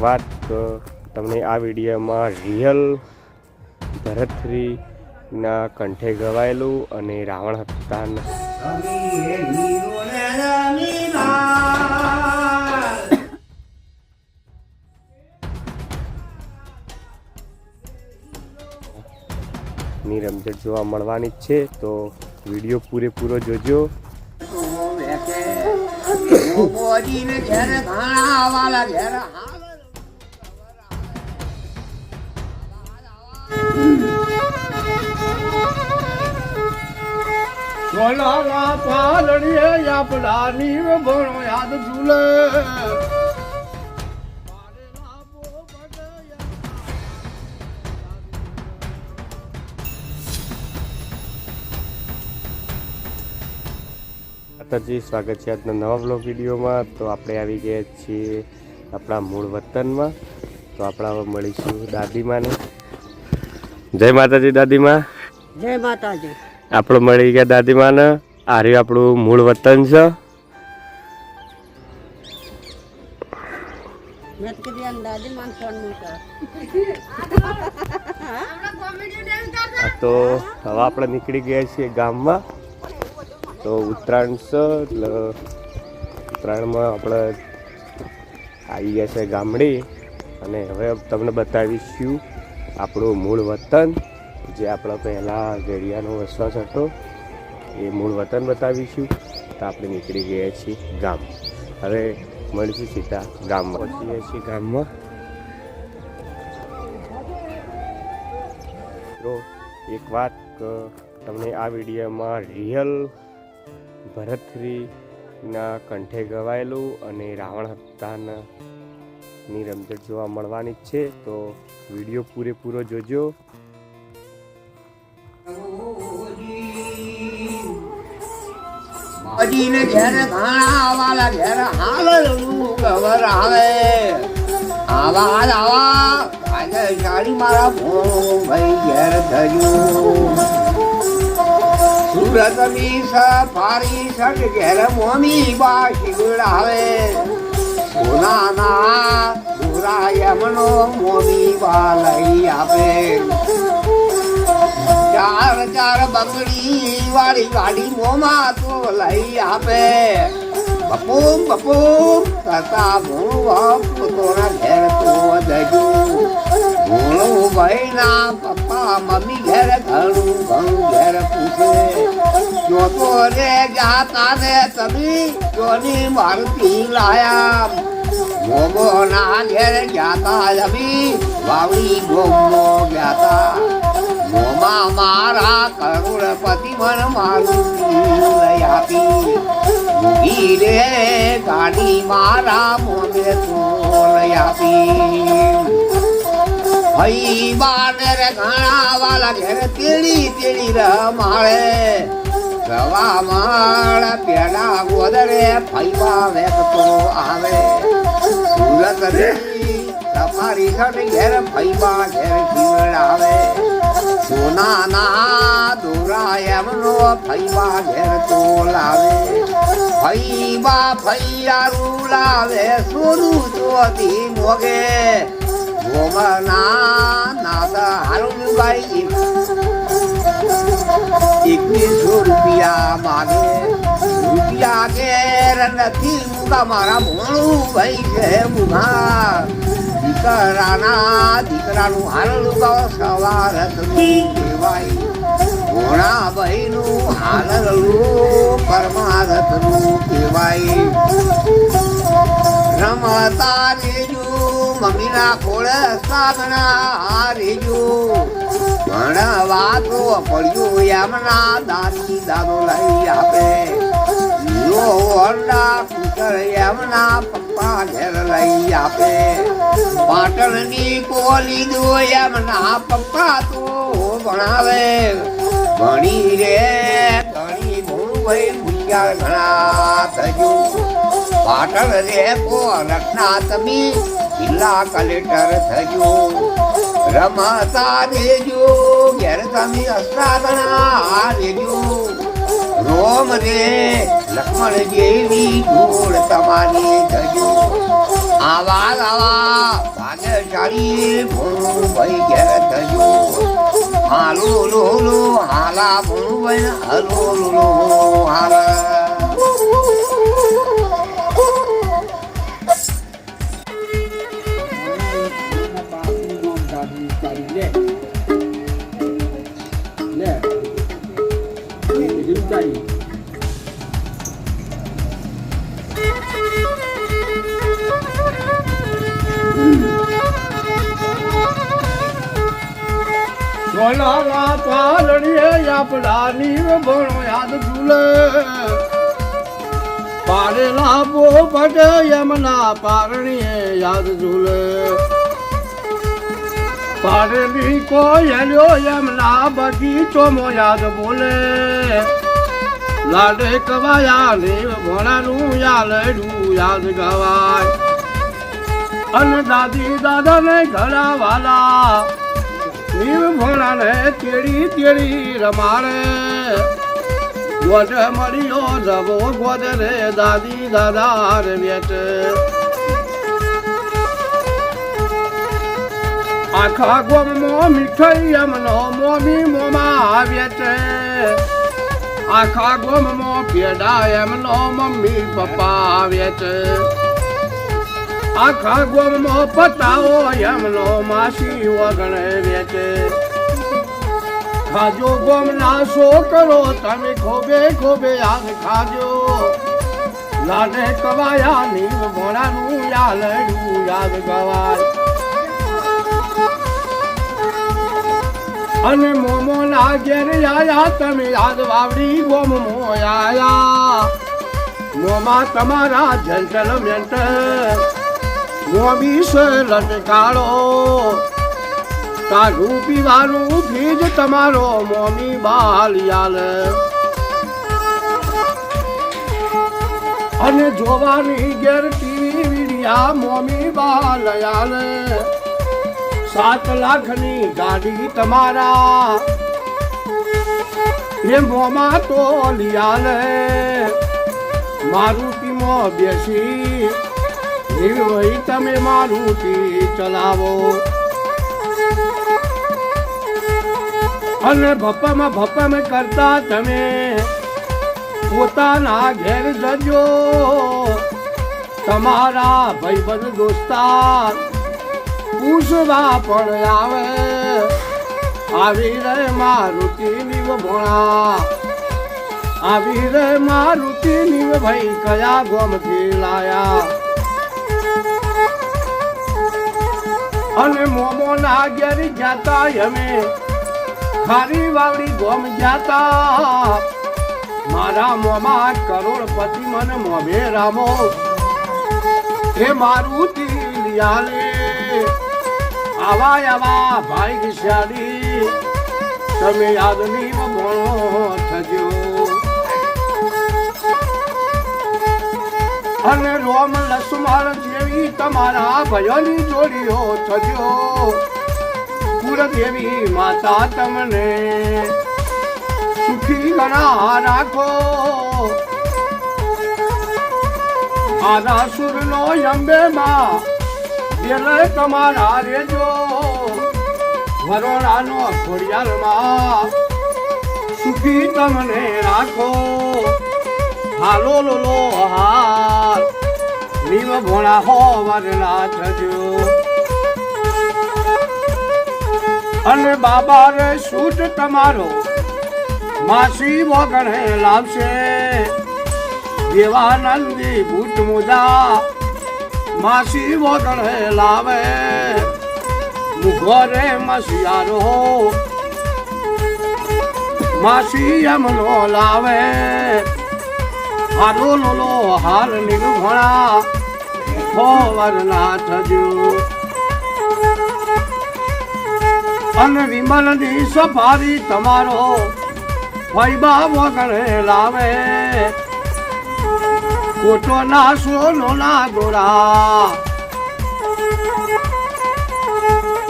વાત તમને આ વિડીયોમાં રિયલ ભરતરીના કંઠે ગવાયેલું અને રાવણ હત્યાનની રમઝટ જોવા મળવાની જ છે, તો વીડિયો પૂરેપૂરો જોજો. સોનાના પાલણીએ આપડાની ભણો યાદ ઝૂલે. માતાજી સ્વાગત છે આજના નવા બ્લોગ વિડીયોમાં. તો આપણે આવી ગયા છીએ આપણા મૂળ વતનમાં. તો આપણે મળીશું દાદીમાને. જય માતાજી દાદીમા. જય માતાજી. આપણે મળી ગયા દાદીમાને. આર્યું આપણું મૂળ વતન છે. તો હવે આપણે નીકળી ગયા છીએ ગામમાં. તો ઉત્તરાયણ છે એટલે ઉત્તરાયણમાં આપણે આવી ગયા છે ગામડી. અને હવે તમને બતાવીશું આપણું મૂળ વતન. જે આપણા પહેલાં ગેડિયાનો વસવાટ હતો એ મૂળ વતન બતાવીશું. તો આપણે નીકળી ગયા છીએ ગામ. હવે મળીશું સીધા ગામમાં. પહોંચીએ છીએ ગામમાં. તો એક વાત તમને આ વિડીયોમાં રિયલ ભરતરીના કંઠે ગવાયેલું અને રાવણ હત્યાના ની રમઝટ જોવા મળવાની જ છે. તો વીડિયો પૂરેપૂરો જોજો. અજીને ઘેર ઘાણા વાલા ઘેર હાલલું ખબર આવે. આવા આવા આજે સારી મારા ભાઈ ઘેર થયું. સુરતની સફારી સટ ઘેર મોમી બા શિગડાવે સોનાના સુરા યમનો મોમી બા લઈ આપે. ચાર ચાર બંગડી વાળી ગાડી મોમાં તો લઈ આપે. બપોમ બપોમ કરતા ભૂણવા પોતાના ઘેર તો જજો ભૂણું ભાઈના પપ્પા મમ્મી ઘેર ઘણું ઘણું ઘેર પૂછે. જો તો રે જાતા ને તમે જોની મારતી લાયા. મોમો ના ઘેર જાતા જમી વાવડી ગોમો ગયા મોમાં મારા કરોડપતિ મન મારું આપી રે ગાડી મારા મોને તોલ આપી બાને રે ઘણા વાલા ઘેર તેડી તેડી રમાળે રવા માળ પેડા ગોદરે ફૈબા વેકતો આવે. સુરત રે તમારી ઘર ઘેર ફૈબા ઘેર જીવડાવે સોનાના દોરા એમનો ફૈબા ઘેર તો લાવે ફૈબા ફૈયારું લાવે, સોનું ચોથી મોગે. ગોમના નાદા હારું ભાઈ એકવીસો રૂપિયા માગે. રૂપિયા ઘેર નથી મારા ભોણું ભાઈ છે દીકરાના દીકરાનું હાલનું ગાવ સવાર કહેવાય. ઘોણા ભાઈનું હાલલું પરમારથનું કહેવાય. રમતા રેજુ, મમ્મીના ખોળે સાગણા રેજુ ભણવા તો પડ્યું એમના દાદી દાદો લઈ આપે. લો ઓરડા એમના પપ્પા ઘેર લઈ આપે. પાટણની કોલી દો એમના પપ્પા તો ભણાવે. ભણી રે ઘણી ભણું ભાઈ હોશિયાર ઘણા થજો પાટણ રે કો રત્ના તમે જિલ્લા કલેક્ટર થજો રમાતા દેજો, ઘેર તમે અસ્ત્રાગણા દેજો. રોમ રે લક્ષ્મણ જેવી જોડ તમારી થજો આવા આવા મારી ભૂભાઈ ઘેર થયો હાલો, લો લો, હાલા ભૂભાઈ હાલો, લો લો, હાલા. સોનાના પાલણીએ આપડાની ભણો યાદ ઝૂલે. પારેલા બો ભટે યમના પારણીએ યાદ ઝૂલે. પારેલી કોયલ્યો યમના બગીચો મો યાદ બોલે. લાડે કવાયા ને ભણાનું યાલડું યાદ ગવાય. અન દાદી દાદા ને ઘણા વાલા નીવ ભોળાને તેડી તેડી રમાડે. ગોડ મળ્યો જવો ગોદ રે દાદી દાદા રે વેટ. આખા ગોમમાં મીઠાઈ એમનો મોમી મોમાં આવે છે આખા ગોમમાં પેડા એમનો મમ્મી પપ્પા આવ્યા છે આખા ગોમો પતાવો એમનો માસી વગણે વેચે. ખાજો ગોમના છોકરો તમે ખોબે ખોબે આગ ખાજો. લાડે કવાયા નીવ ભોળાનું યાલડું યાદ ગવાય અને મોમો ના ઘેર આયા તમે યાદ વાવડી ગોમ મો આયા. મોમાં તમારા જંટલ મેન્ટલ મોબી કાળો. તારું પીવાનું ફીજ તમારો મોમી બાલિયાલ. અને જોવાની ગેર ટીવી વીડિયા મોમી બાલયાલ. સાત લાખની ગાડી તમારા. એ મોમાં તો લિયાલ. મારુતિમો બેસી વહી તમે મારુતિ ચલાવો. અને ભપ્પામાં ભપમ કરતા તમે પોતાના ઘેર જજો. તમારા ભાઈબંધ દોસ્તાર પૂછવા પણ આવે. આવી રે મારુતિ નિવ ભોણા આવી રે મારુતિ નિવ ભાઈ કયા ગોમથી લાયા? અને મોમો ના ઘેર જાતા અમે. ખારી વાવડી ગોમ જાતા. મારા મોમા કરોડપતિ મને મોમે રામો. હે મારું તિલિયાલે આવા આવા ભાઈ ગિશાડી તમે યાદની અને રોમ લક્ષ્મણ જેવી તમારા ભયોની જોડીઓ થજો. કુળદેવી માતા તમને સુખી ઘણા રાખો. આરાસુર નો અંબે માં એટલે તમારા રેજો. વરોડાનો ખોડિયારમાં સુખી તમને રાખો. હાલો લોલો હાલ નીવ ભોળા હો વરના થજો અને બાબા રે સૂટ તમારો. માસી વગણે લાવશે. દેવાનંદી બૂટ મોજા માસી વગણે લાવે. મુઘરે મસિયારો માસી એમનો લાવે. હાલો લોલો હાલ નિર્ભણા ખોવર જો અને વિમલની સફારી તમારો ફૈબા વગણે લાવે કોટો ના સોનો ના ગોરા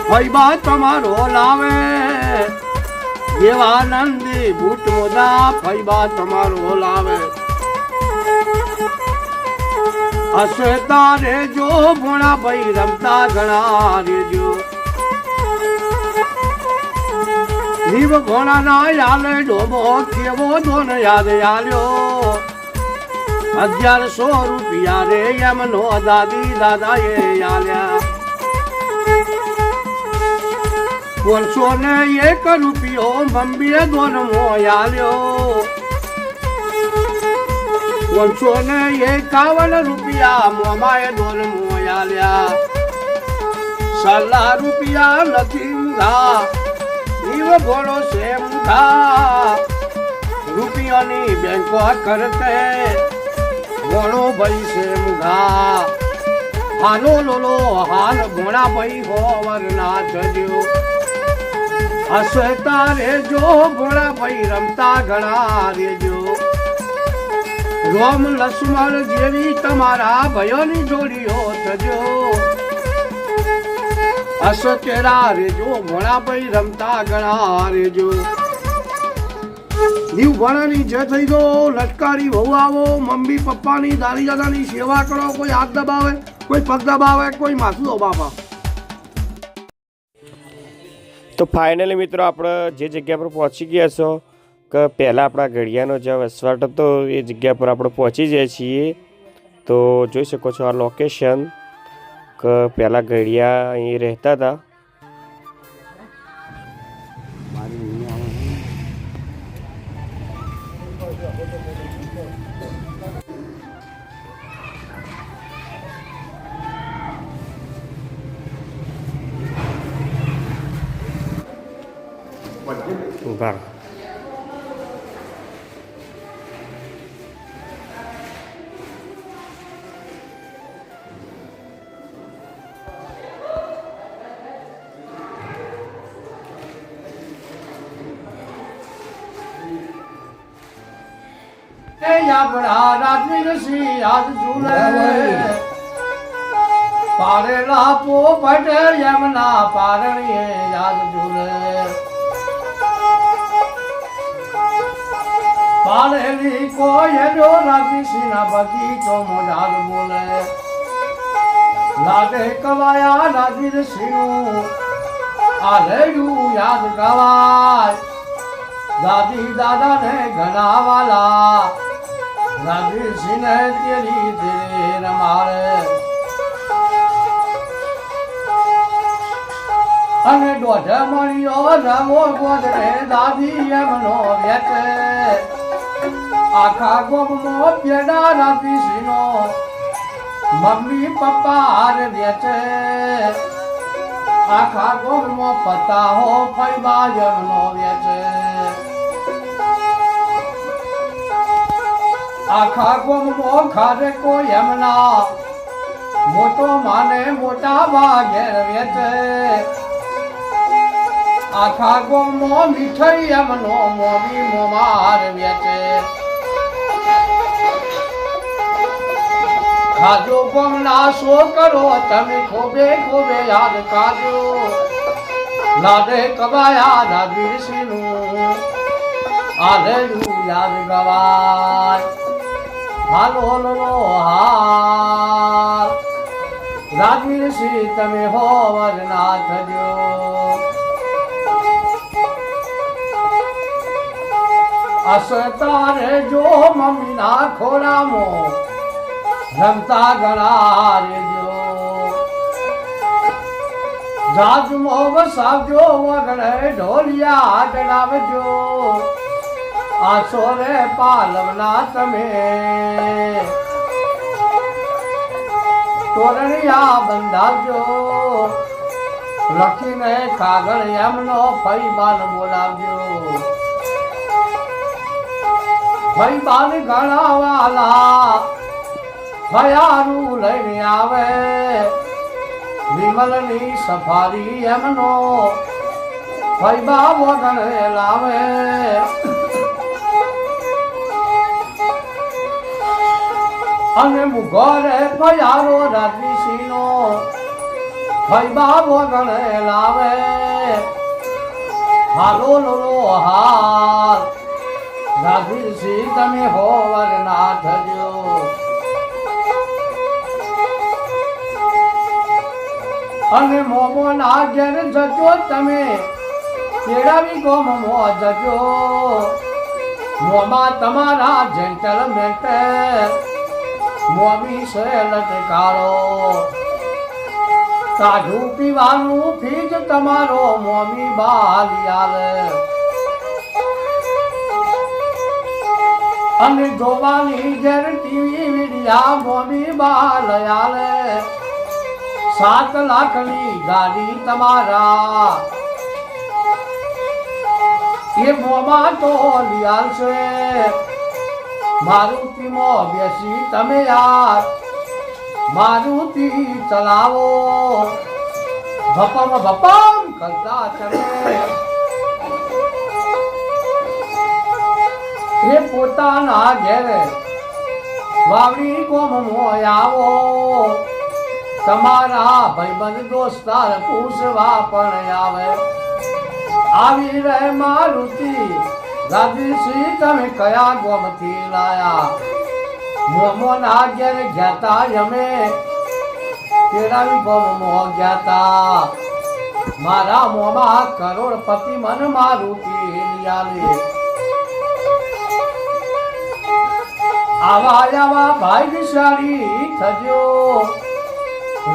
ફૈબા તમારો લાવે દેવાનંદી ભૂત મોદા ફૈબા તમારો લાવે હશે તારે જો ભોણા ભાઈ રમતા ઘણા રેજો. જીવ ભોણા ના યાલે ડોબો કેવો ધોન યાદ આલ્યો. અગિયારસો રૂપિયા રે એમનો દાદી દાદાએ આલ્યા. પાંચસો ને એક રૂપિયો મમ્મીએ ધોન મો આલ્યો. પાંચસો ને એકાવન રૂપિયા મોમાએ દોન મોયાલ્યા આલ્યા. રૂપિયા નથી મુધા જીવ ભોળો છે મુધા રૂપિયાની બેંકો કરતે, ભોળો ભાઈ છે મુધા હાલો લોલો, હાલ ભોળા ભાઈ હોવર ના હસતા રેજો ભોળા ભાઈ રમતા ઘણા રેજો. રોમ લક્ષ્મણ જેવી તમારા ભયોની જોડીઓ થજો. હસ તેરા રેજો, ભોળા ભાઈ રમતા ગણા રેજો. દીવ ભણાની જે થઈ ગયો, લટકારી વહુ આવો, મમ્મી પપ્પાની દાદી દાદાની સેવા કરો, કોઈ હાથ દબાવે, કોઈ પગ દબાવે, કોઈ માથું દબાવા. તો ફાઇનલી મિત્રો આપણે જે જગ્યા પર પહોંચી ગયા છો પહેલાં આપણા ઘડિયાનો જે વસવાટ હતો, એ જગ્યા પર આપણે પહોંચી જાય છીએ. તો જોઈ શકો છો આ લોકેશન કે પહેલાં ઘડિયા અહીં રહેતા હતા. એ યાબડા રાજવીર સિંહ યાદ ઝૂલે પારેલા પોપટ યમના પારણીએ યાદ ઝૂલે પાળેલી કોયલો રાજવી સિંહના બગીચો મોજાર બોલે લાગે કવાયા રાજવીર સિંહ આ રેડું યાદ કવાય દાદી દાદા ને ઘણા વાલા દાદી સિને તેરી તેરે રમારે અને દોઢ મણીઓ રમો ગોદરે દાદી એમનો વેચે આખા ગોમો પેડા રાતી સિનો મમ્મી પપ્પા હાર વેચે આખા ગોમો પતા હો ફૈબા એમનો વેચે આખા ગોમો ખારે કોઈ એમના મોટો માને મોટા ભાગે વેચે. આખા ગોમો મીઠાઈ એમનો મોવી મોમાર વેચે. ખાજો ગોમના શો કરો તમે ખોબે ખોબે યાદ કાજો લાડે કબાયા સિંહનું આલેલું યાદ ગવાય. હાલો નો હાલ રાજવીર શ્રી તમે હો વરનાથ જો અસતાર જો મમ્મી ના ખોરામો, રમતા ગણા રેજો જાજમો વસાવજો વગડે ઢોલિયા ચડાવજો આસો પાલવના તમે. તોરણિયા બંધાવજો. લખીને કાગળ એમનો ફૈબાન બોલાવજો. ફરી બાલ ગણાવાલા ભયારું લઈને આવે. વિમલની સફારી એમનો ફૈબા ગણે લાવે. અને મુગરે પયારો રાજવીસીનો બાબો ગણે લાવે. હાલો લોલો હાર રાજવીસી તમે હો વરનાથ જો અને મોમો ના ઘેર જજો તમે. કેળાવી ગો મો જજો. મોમાં તમારા જેન્ટલ મેન્ટલ મોમી સેલટ કાળો. સાધુ પીવાનું ફીજ તમારો, મોમી બાલિયાલ. અને જોવાની ઘેર ટીવી વિડિયા મોમી બાલયાલ. સાત લાખની ગાડી તમારા. એ મોમાં તો લિયાલ છે. મારુતિમાં બેસી તમે યાર. મારુતિ ચલાવો. ભપમ ભપમ કરતા તમે. એ પોતાના ઘેરે વાવડી કોમ આવો. તમારા ભાઈબંધ દોસ્તાર પૂછવા પણ આવે. આવી રહે મારુતિ. દાદીશ્રી તમે કયા ગોમથી લાયા? મોમો ના ઘેર ગયા અમે. કેળાવી ગોમો ગયા તા. મારા મોમાં કરોડપતિ મન મારું લિયાલે. આવા આવા ભાગ્યશાળી થજો.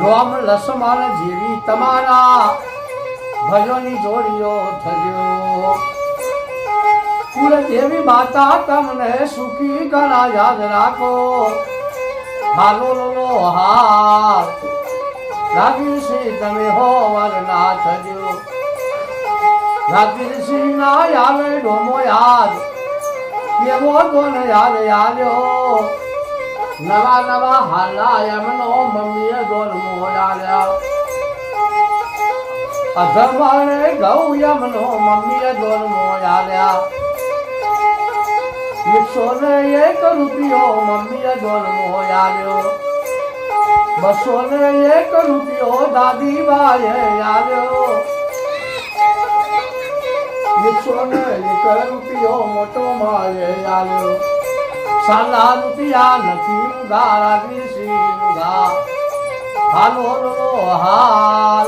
રોમ લસમાન જેવી તમારા. ભજોની જોડીઓ થજો. કુલ દેવી માતા તમને સુખી ઘણા યાદ રાખો. હાલો લોલો હાલ રાગીરસિંહ તમે હો વરના થજો રાગીરસિંહ ના આવે ડોમો યાદ, કેવો કોણ યાદ યાદ્યો નવા નવા હાલા એમનો મમ્મીએ દોરમો યાદ્યા અધમાણે ગૌ યમનો મમ્મીએ દોરમો યાદ્યા એકસો ને એક રૂપિયો મમ્મીએ દોરમો યાદ્યો બસો ને એક રૂપિયો દાદી બાએ આવ્યો એકસો ને એક રૂપિયો મોટો માએ આવ્યો સાલા રૂપિયા નથી મુગા રાગીસી મુગા. હાલો. રો હાલ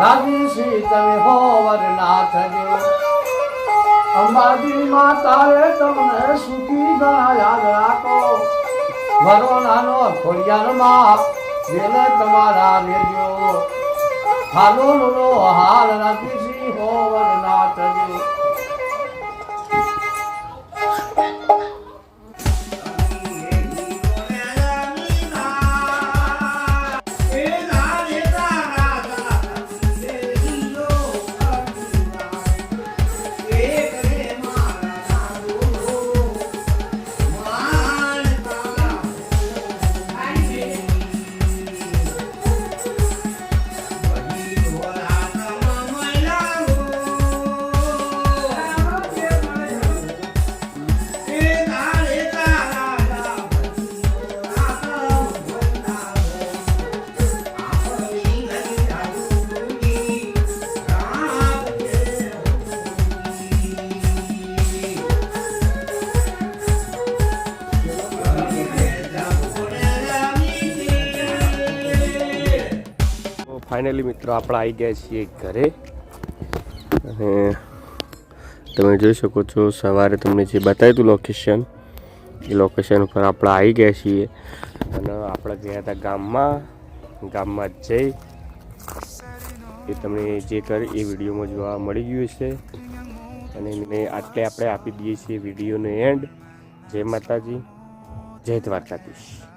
રાગીસી તમે હો વરનાથ થજો અંબાજી તારે તમને સુખી ગણા યાદ રાખો. મારો નાનો પોડિયાનો માપ જેને તમારા લેજો. હાલો નો હાલ રાખીશી હોવર ના ફાઇનલી મિત્રો, આપણે આવી ગયા છીએ ઘરે. અને તમે જોઈ શકો છો, સવારે તમને જે બતાવ્યું હતું લોકેશન એ લોકેશન ઉપર આપણે આવી ગયા છીએ. અને આપણે ગયા હતા ગામમાં ગામમાં જઈ. એ તમને જે કરી, એ વિડીયોમાં જોવા મળી ગયું છે અને એને આટલે આપણે આપી દઈએ છીએ વિડીયોનો એન્ડ જય માતાજી, જય દ્વારકાધીશ.